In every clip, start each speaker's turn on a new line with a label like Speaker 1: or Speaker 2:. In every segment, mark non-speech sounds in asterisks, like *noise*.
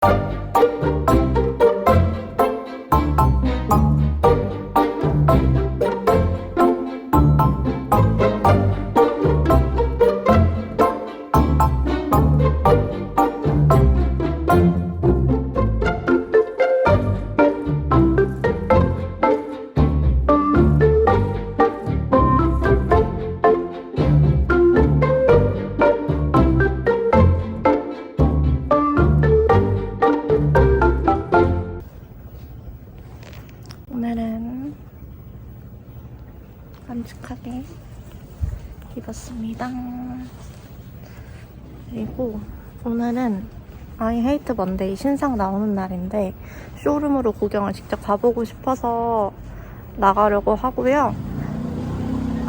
Speaker 1: 오 먼데이 신상 나오는 날인데 쇼룸으로 구경을 직접 가보고 싶어서 나가려고 하고요.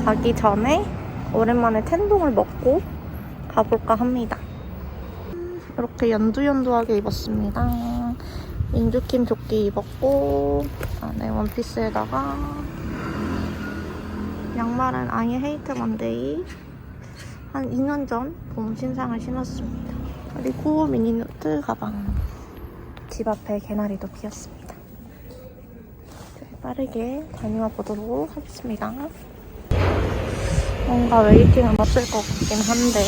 Speaker 1: 가기 전에 오랜만에 텐동을 먹고 가볼까 합니다. 이렇게 연두연두하게 입었습니다. 민주킴 조끼 입었고 안에 원피스에다가 양말은 아예 헤이트 먼데이 한 2년 전 봄 신상을 신었습니다. 그리고 미니노트 가방 집 앞에 개나리도 피었습니다. 네, 빠르게 다녀와 보도록 하겠습니다. 뭔가 웨이팅은 없을 것 같긴 한데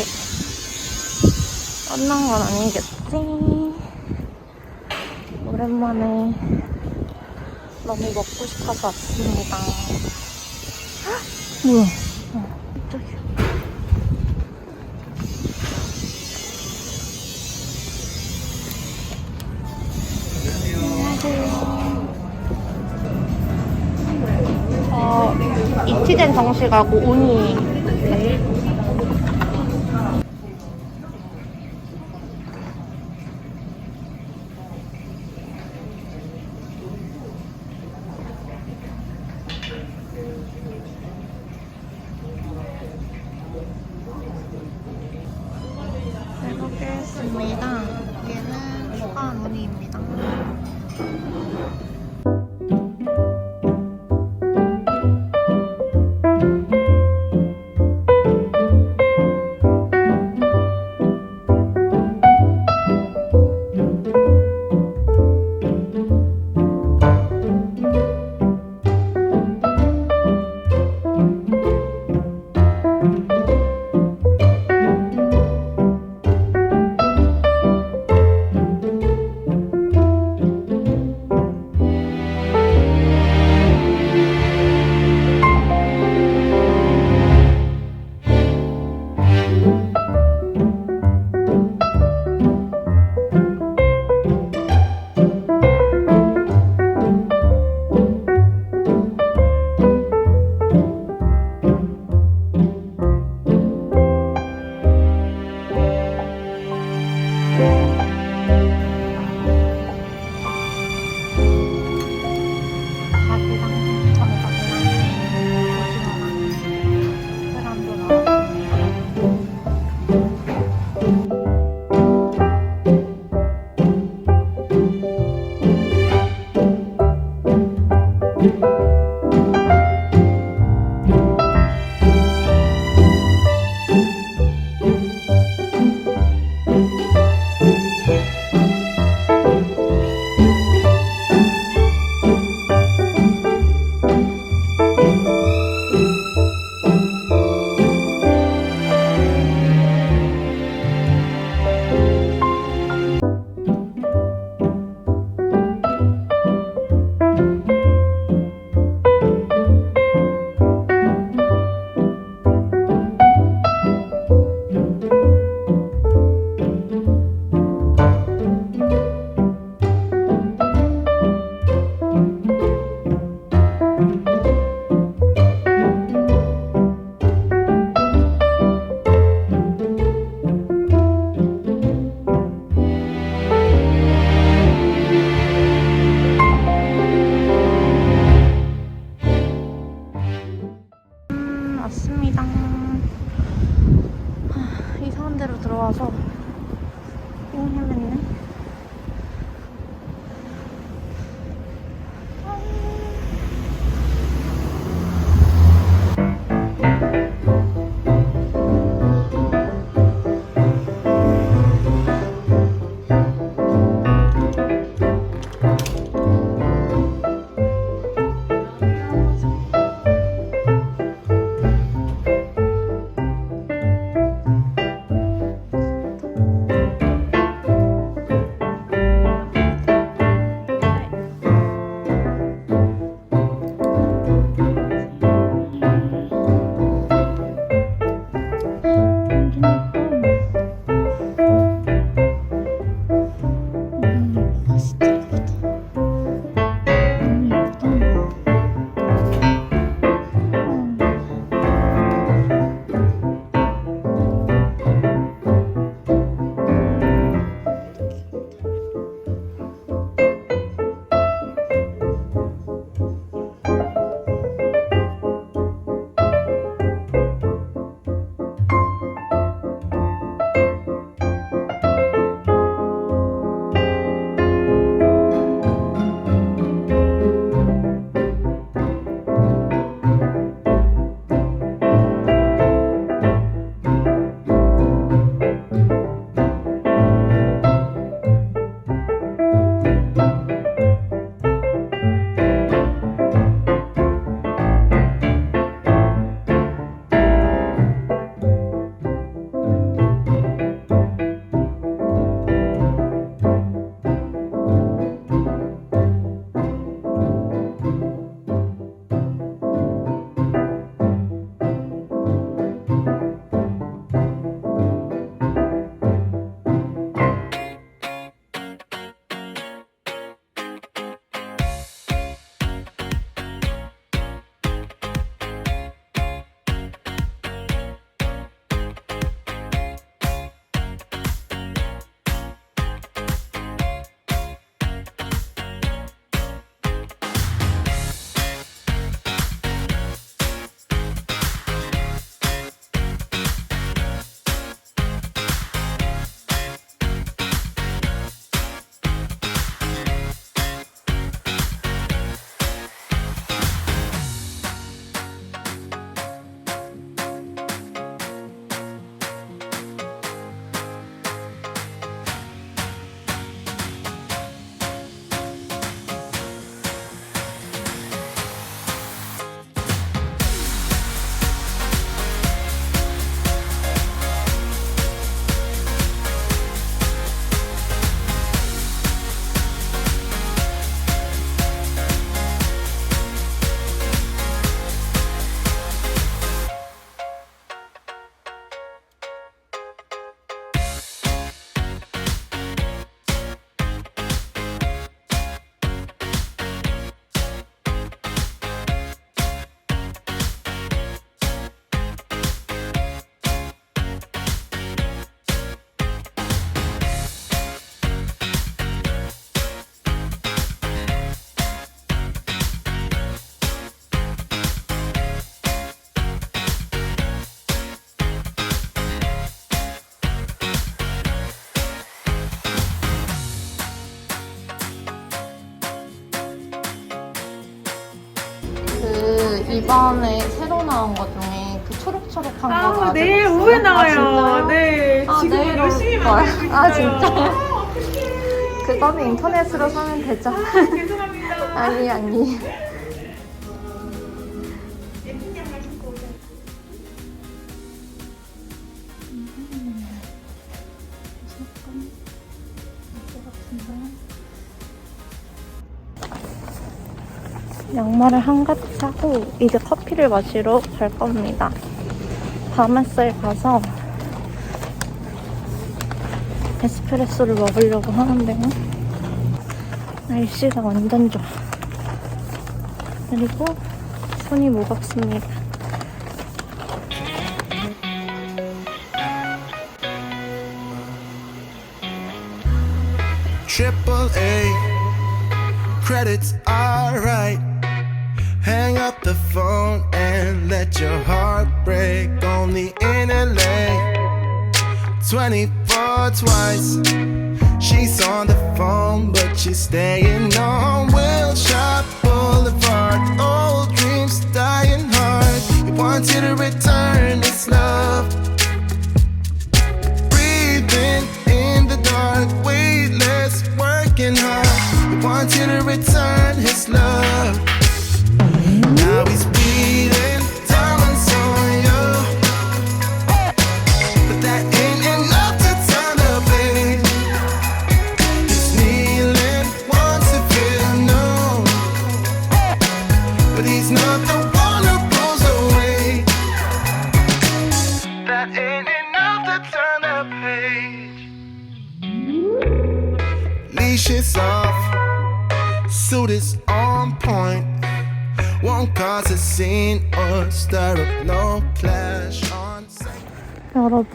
Speaker 1: 끝난 건 아니겠지? 오랜만에 너무 먹고 싶어서 왔습니다. 헉, 뭐야? 정식하고 우니. 이번에 새로 나온 것 중에 그 초록초록한 거
Speaker 2: 아,
Speaker 1: 가지고
Speaker 2: 내일
Speaker 1: 있어요?
Speaker 2: 오후에
Speaker 1: 아,
Speaker 2: 나와요.
Speaker 1: 진짜요?
Speaker 2: 네.
Speaker 1: 아,
Speaker 2: 지금
Speaker 1: 내일
Speaker 2: 열심히
Speaker 1: 올 거예요.
Speaker 2: 만들고 있어요.
Speaker 1: 아, 진짜요? 그거는 인터넷으로 사면 되죠.
Speaker 2: 죄송합니다. *laughs*
Speaker 1: 아니 아니. 양말을 한가득 사고 이제 커피를 마시러 갈 겁니다. 바마스에 가서 에스프레소를 먹으려고 하는데요. 날씨가 완전 좋아. 그리고 손이 무겁습니다.
Speaker 3: Triple A, credits alright. Hang up the phone and let your heart break. Only in LA, 24 twice. She's on the phone, but she's staying on Wilshire Boulevard. Old dreams dying hard. You want you to return this love.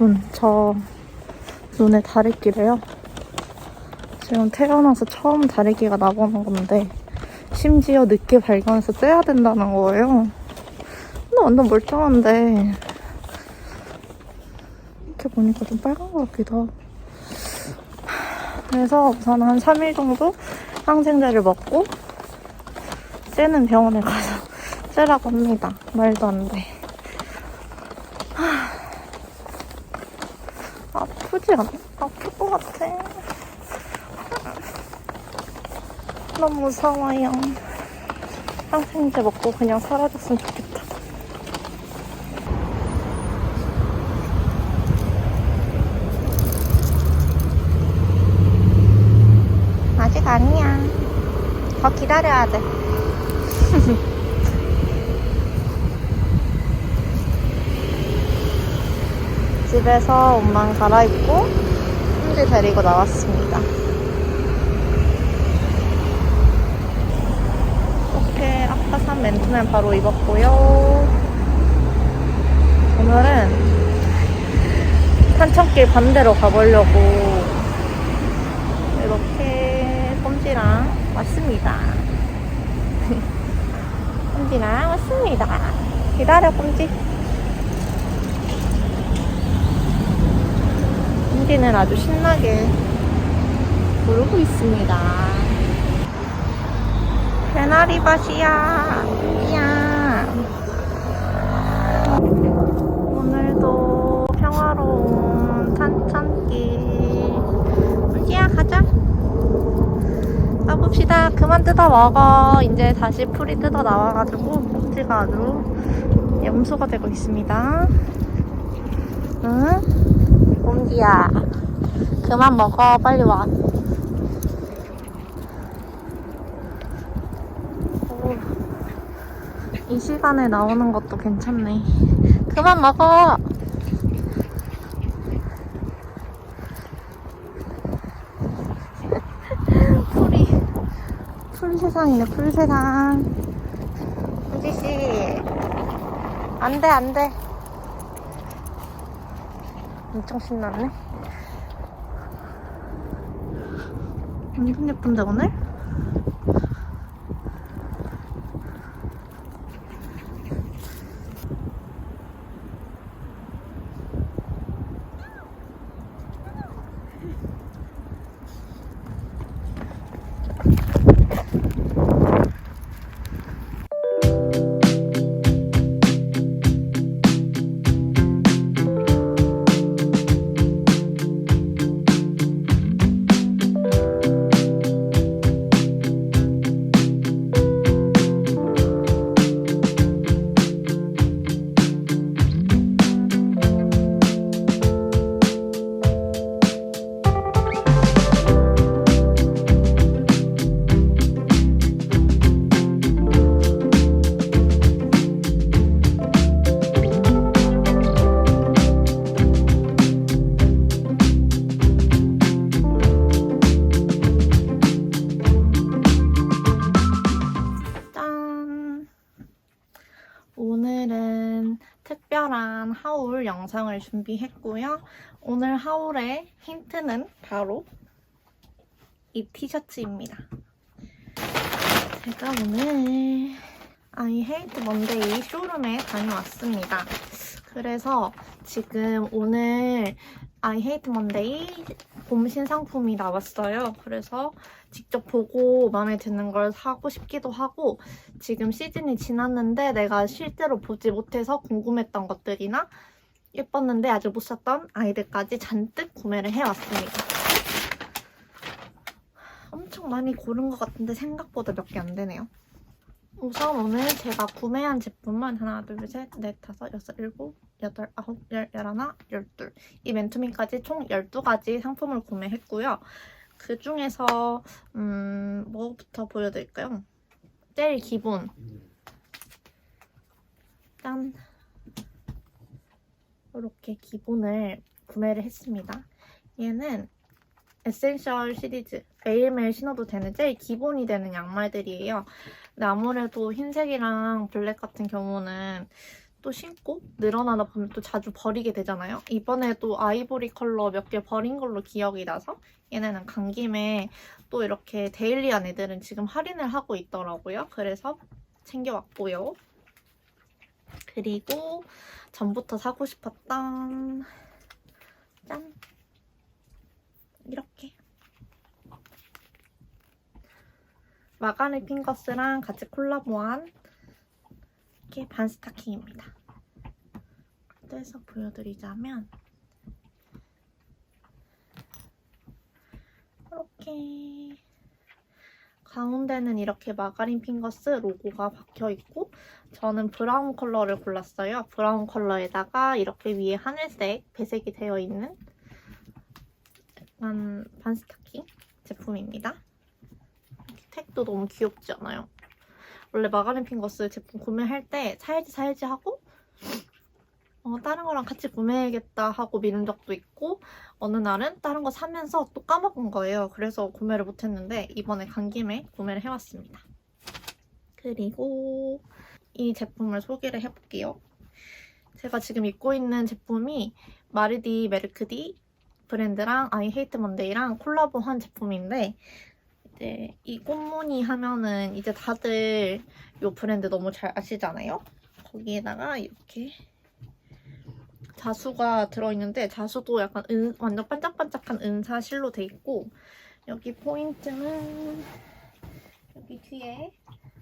Speaker 1: 여러분, 저 눈에 다래끼래요. 지금 태어나서 처음 다래끼가 나보는 건데, 심지어 늦게 발견해서 떼야 된다는 거예요. 근데 완전 멀쩡한데, 이렇게 보니까 좀 빨간 것 같기도 하고. 그래서 우선 한 3일 정도 항생제를 먹고, 떼는 병원에 가서 *laughs* 떼라고 합니다. 말도 안 돼. 않아? 아플 것 같아. 너무 무서워요. 항생제 먹고 그냥 사라졌으면 좋겠다. 아직 아니야. 더 기다려야 돼. 집에서 옷만 갈아입고 훈지 데리고 나왔습니다. 이렇게 아까 산 맨투맨 바로 입었고요. 오늘은 탄천길 반대로 가보려고 이렇게 꼼지랑 왔습니다. *laughs* 꼼지랑 왔습니다. 기다려 꼼지. 꼼지는 아주 신나게 부르고 있습니다. 개나리밭이야. 이야. 오늘도 평화로운 산천길. 꼼지야 가자. 가봅시다. 그만 뜯어 먹어. 이제 다시 풀이 뜯어 나와가지고 꼼지가 아주 염소가 되고 있습니다. 응? 꼼지야. 그만 먹어. 빨리 와. 오, 이 시간에 나오는 것도 괜찮네. 그만 먹어. 풀이 풀 세상이네 풀 세상. 은지 씨, 안돼 안돼. 엄청 신났네. 완전 예쁜데 오늘? 특별한 하울 영상을 준비했고요. 오늘 하울의 힌트는 바로 이 티셔츠입니다. 제가 오늘 아이 헤이트 먼데이 쇼룸에 다녀왔습니다. 그래서 지금 오늘 아이 헤이트 먼데이 봄 신상품이 나왔어요. 그래서 직접 보고 마음에 드는 걸 사고 싶기도 하고 지금 시즌이 지났는데 내가 실제로 보지 못해서 궁금했던 것들이나 예뻤는데 아직 못 샀던 아이들까지 잔뜩 구매를 해왔습니다. 엄청 많이 고른 것 같은데 생각보다 몇 개 안 되네요. 우선 오늘 제가 구매한 제품은 하나, 둘, 셋, 넷, 다섯, 여섯, 일곱, 여덟, 아홉, 열, 열하나, 열둘. 이 맨투맨까지 총 12가지 상품을 구매했고요. 그 중에서 음, 뭐부터 보여드릴까요? 제일 기본. 짠. 이렇게 기본을 구매를 했습니다. 얘는 에센셜 시리즈 매일매일 신어도 되는 제일 기본이 되는 양말들이에요. 근데 아무래도 흰색이랑 블랙 같은 경우는 또 신고 늘어나다 보면 또 자주 버리게 되잖아요. 이번에도 아이보리 컬러 몇 개 버린 걸로 기억이 나서 얘네는 간 김에 또 이렇게 데일리한 애들은 지금 할인을 하고 있더라고요. 그래서 챙겨왔고요. 그리고 전부터 사고 싶었던 짠 이렇게 마가네 핑거스랑 같이 콜라보한 이렇게 반 스타킹입니다. 떼서 보여드리자면 이렇게 가운데는 이렇게 마가린 핑거스 로고가 박혀 있고 저는 브라운 컬러를 골랐어요. 브라운 컬러에다가 이렇게 위에 하늘색 배색이 되어 있는 약간 반스타킹 제품입니다. 택도 너무 귀엽지 않아요? 원래 마가린 핑거스 제품 구매할 때 사야지 사야지 하고 어, 다른 거랑 같이 구매해야겠다 하고 미룬 적도 있고 어느 날은 다른 거 사면서 또 까먹은 거예요. 그래서 구매를 못했는데 이번에 간 김에 구매를 해왔습니다. 그리고 이 제품을 소개를 해볼게요. 제가 지금 입고 있는 제품이 마르디 메르크디 브랜드랑 아이 헤이트 먼데이랑 콜라보한 제품인데 이제 이 꽃무늬 하면은 이제 다들 이 브랜드 너무 잘 아시잖아요. 거기에다가 이렇게 자수가 들어있는데 자수도 약간 은, 완전 반짝반짝한 은사실로 돼 있고 여기 포인트는 여기 뒤에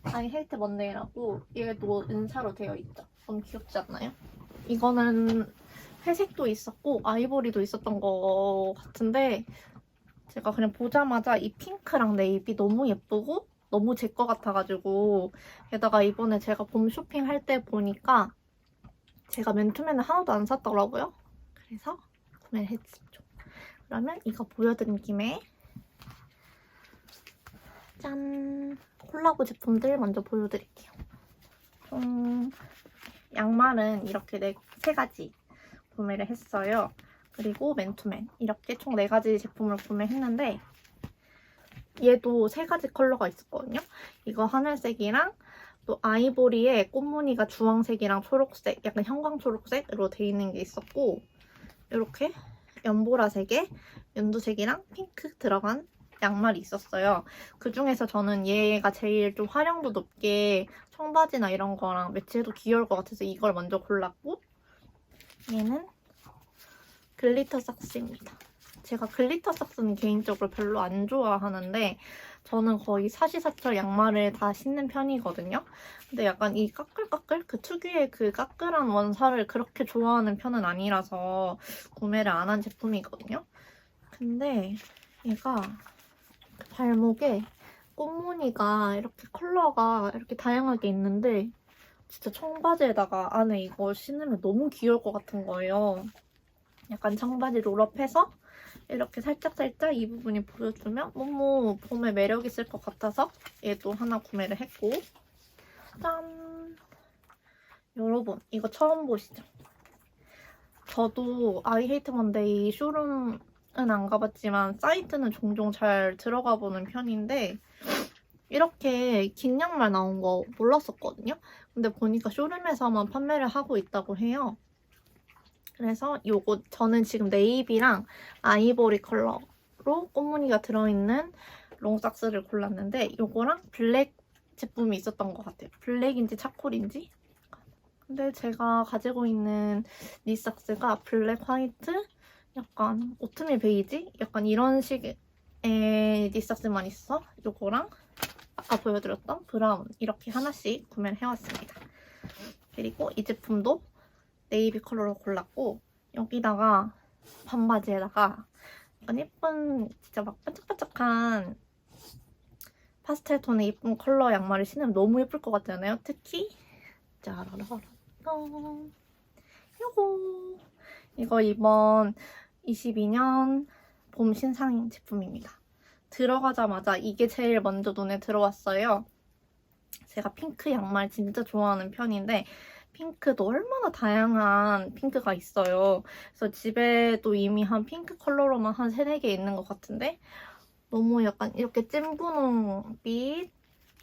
Speaker 1: 아이 헬트 먼데이라고 얘도 은사로 되어 있죠. 너무 귀엽지 않나요? 이거는 회색도 있었고 아이보리도 있었던 거 같은데 제가 그냥 보자마자 이 핑크랑 네이비 너무 예쁘고 너무 제 거 같아가지고 게다가 이번에 제가 봄 쇼핑할 때 보니까 제가 맨투맨을 하나도 안 샀더라고요. 그래서 구매를 했죠. 그러면 이거 보여드린 김에 짠! 콜라보 제품들 먼저 보여드릴게요. 음, 양말은 이렇게 네, 세 가지 구매를 했어요. 그리고 맨투맨 이렇게 총네 가지 제품을 구매했는데 얘도 세 가지 컬러가 있었거든요. 이거 하늘색이랑 또 아이보리에 꽃무늬가 주황색이랑 초록색, 약간 형광 초록색으로 돼 있는 게 있었고 이렇게 연보라색에 연두색이랑 핑크 들어간 양말이 있었어요. 그 중에서 저는 얘가 제일 좀 활용도 높게 청바지나 이런 거랑 매치해도 귀여울 것 같아서 이걸 먼저 골랐고 얘는 글리터 삭스입니다. 제가 글리터 삭스는 개인적으로 별로 안 좋아하는데 저는 거의 사시사철 양말을 다 신는 편이거든요. 근데 약간 이 까끌까끌 그 특유의 그 까끌한 원사를 그렇게 좋아하는 편은 아니라서 구매를 안 한 제품이거든요. 근데 얘가 그 발목에 꽃무늬가 이렇게 컬러가 이렇게 다양하게 있는데 진짜 청바지에다가 안에 이거 신으면 너무 귀여울 것 같은 거예요. 약간 청바지 롤업해서 이렇게 살짝살짝 이 부분이 보여주면 너무 봄에 매력 있을 것 같아서 얘도 하나 구매를 했고 짠! 여러분 이거 처음 보시죠? 저도 아이 헤이트 먼데이 쇼룸은 안 가봤지만 사이트는 종종 잘 들어가 보는 편인데 이렇게 긴 양말 나온 거 몰랐었거든요. 근데 보니까 쇼룸에서만 판매를 하고 있다고 해요. 그래서 요거 저는 지금 네이비랑 아이보리 컬러로 꽃무늬가 들어있는 롱삭스를 골랐는데 요거랑 블랙 제품이 있었던 것 같아요. 블랙인지 차콜인지? 근데 제가 가지고 있는 니삭스가 블랙, 화이트, 약간 오트밀 베이지? 약간 이런 식의 니삭스만 있어. 요거랑 아까 보여드렸던 브라운 이렇게 하나씩 구매를 해왔습니다. 그리고 이 제품도 네이비 컬러로 골랐고 여기다가 반바지에다가 약간 예쁜 진짜 막 반짝반짝한 파스텔 톤의 예쁜 컬러 양말을 신으면 너무 예쁠 것 같지 않아요? 특히 짜라라라 요거 이거 이번 22년 봄 신상 제품입니다. 들어가자마자 이게 제일 먼저 눈에 들어왔어요. 제가 핑크 양말 진짜 좋아하는 편인데 핑크도 얼마나 다양한 핑크가 있어요. 그래서 집에도 이미 한 핑크 컬러로만 한 3, 4개 있는 것 같은데 너무 약간 이렇게 찐 분홍빛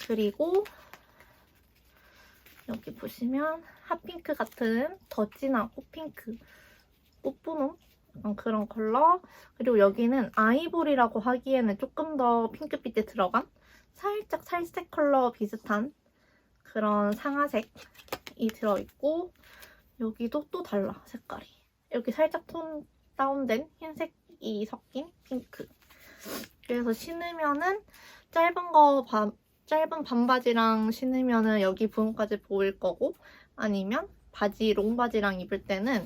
Speaker 1: 그리고 여기 보시면 핫핑크 같은 더 진한 꽃핑크 꽃분홍 그런 컬러. 그리고 여기는 아이보리라고 하기에는 조금 더 핑크빛에 들어간 살짝 살색 컬러 비슷한 그런 상아색 이 들어있고 여기도 또 달라 색깔이. 여기 살짝 톤 다운된 흰색이 섞인 핑크. 그래서 신으면은 짧은 거 반, 짧은 반바지랑 신으면은 여기 부분까지 보일 거고 아니면 바지 롱바지랑 입을 때는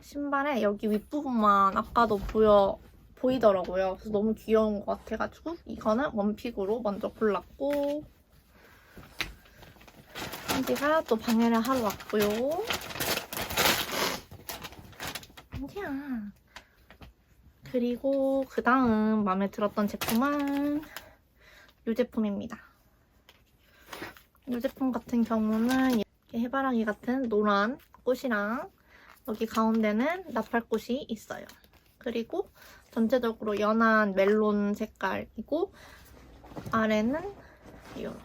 Speaker 1: 신발에 여기 윗부분만 아까도 보여 보이더라고요. 그래서 너무 귀여운 것 같아가지고 이거는 원픽으로 먼저 골랐고 한지가 또 방해를 하러 왔고요. 한지야. 그리고 그 다음 마음에 들었던 제품은 이 제품입니다. 이 제품 같은 경우는 해바라기 같은 노란 꽃이랑 여기 가운데는 나팔꽃이 있어요. 그리고 전체적으로 연한 멜론 색깔이고 아래는 이런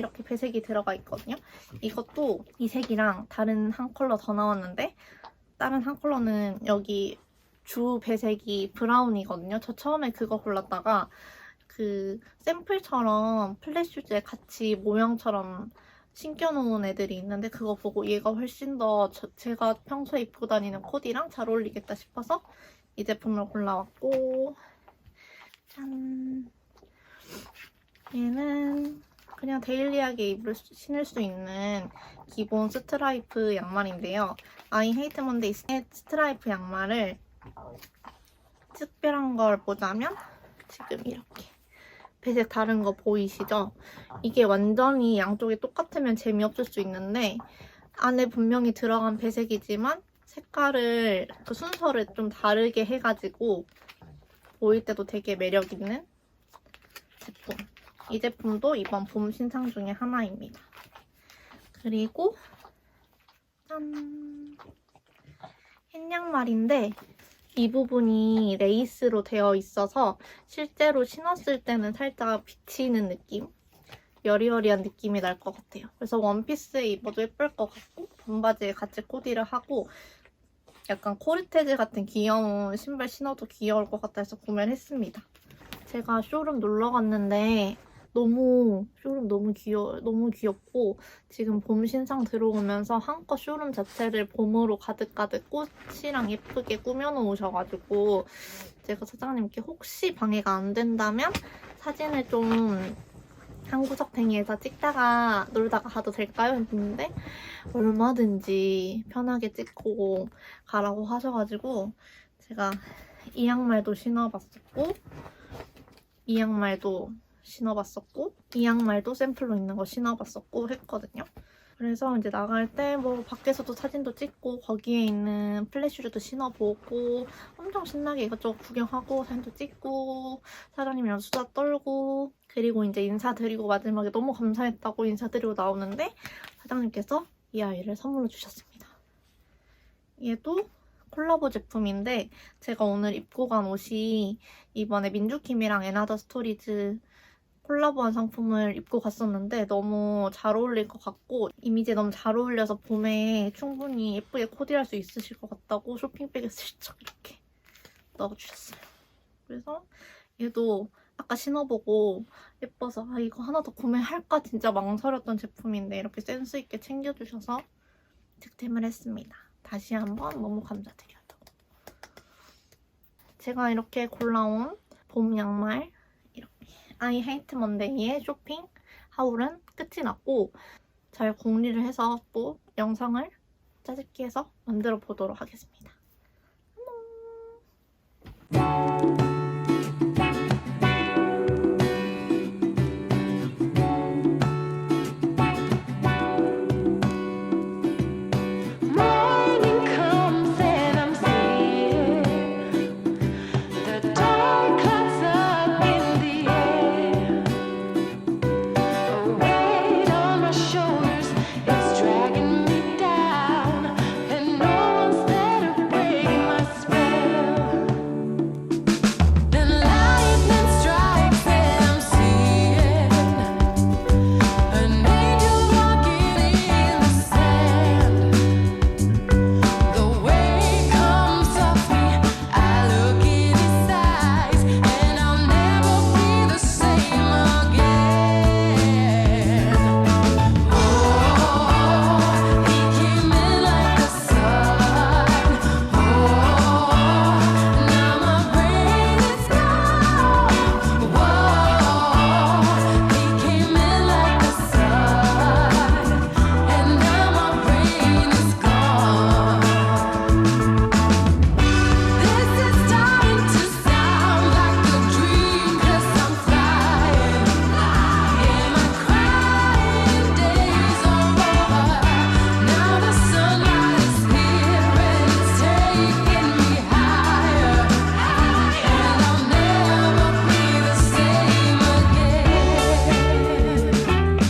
Speaker 1: 이렇게 배색이 들어가 있거든요. 이것도 이 색이랑 다른 한 컬러 더 나왔는데 다른 한 컬러는 여기 주 배색이 브라운이거든요. 저 처음에 그거 골랐다가 그 샘플처럼 플랫슈즈에 같이 모형처럼 신겨놓은 애들이 있는데 그거 보고 얘가 훨씬 더 저- 제가 평소에 입고 다니는 코디랑 잘 어울리겠다 싶어서 이 제품을 골라왔고 짠 얘는 그냥 데일리하게 입을 수, 신을 수 있는 기본 스트라이프 양말인데요. 아이 헤이트 먼데이의 스트라이프 양말을 특별한 걸 보자면 지금 이렇게 배색 다른 거 보이시죠? 이게 완전히 양쪽이 똑같으면 재미없을 수 있는데 안에 분명히 들어간 배색이지만 색깔을 그 순서를 좀 다르게 해가지고 보일 때도 되게 매력 있는 제품. 이 제품도 이번 봄 신상 중에 하나입니다. 그리고 짠! 흰 양말인데 이 부분이 레이스로 되어 있어서 실제로 신었을 때는 살짝 비치는 느낌? 여리여리한 느낌이 날 것 같아요. 그래서 원피스에 입어도 예쁠 것 같고 반바지에 같이 코디를 하고 약간 코르테즈 같은 귀여운 신발 신어도 귀여울 것 같아서 구매를 했습니다. 제가 쇼룸 놀러 갔는데 너무 쇼룸 너무 귀여 너무 귀엽고 지금 봄 신상 들어오면서 한껏 쇼룸 자체를 봄으로 가득가득 꽃이랑 예쁘게 꾸며놓으셔가지고 제가 사장님께 혹시 방해가 안 된다면 사진을 좀 한 구석탱이에서 찍다가 놀다가 가도 될까요? 했는데 얼마든지 편하게 찍고 가라고 하셔가지고 제가 이 양말도 신어봤었고 이 양말도 신어봤었고 이 양말도 샘플로 있는 거 신어봤었고 했거든요. 그래서 이제 나갈 때 뭐 밖에서도 사진도 찍고 거기에 있는 플래슈즈도 신어보고 엄청 신나게 이것저것 구경하고 사진도 찍고 사장님이랑 수다 떨고 그리고 이제 인사드리고 마지막에 너무 감사했다고 인사드리고 나오는데 사장님께서 이 아이를 선물로 주셨습니다. 얘도 콜라보 제품인데 제가 오늘 입고 간 옷이 이번에 민주킴이랑 에나더 스토리즈 콜라보한 상품을 입고 갔었는데 너무 잘 어울릴 것 같고 이미지에 너무 잘 어울려서 봄에 충분히 예쁘게 코디할 수 있으실 것 같다고 쇼핑백에 슬쩍 이렇게 넣어주셨어요. 그래서 얘도 아까 신어보고 예뻐서 아 이거 하나 더 구매할까 진짜 망설였던 제품인데 이렇게 센스 있게 챙겨주셔서 득템을 했습니다. 다시 한번 너무 감사드려요. 제가 이렇게 골라온 봄 양말 아이 헤이트 먼데이의 쇼핑 하울은 끝이 났고 잘 공리를 해서 또 영상을 짜집기 해서 만들어 보도록 하겠습니다.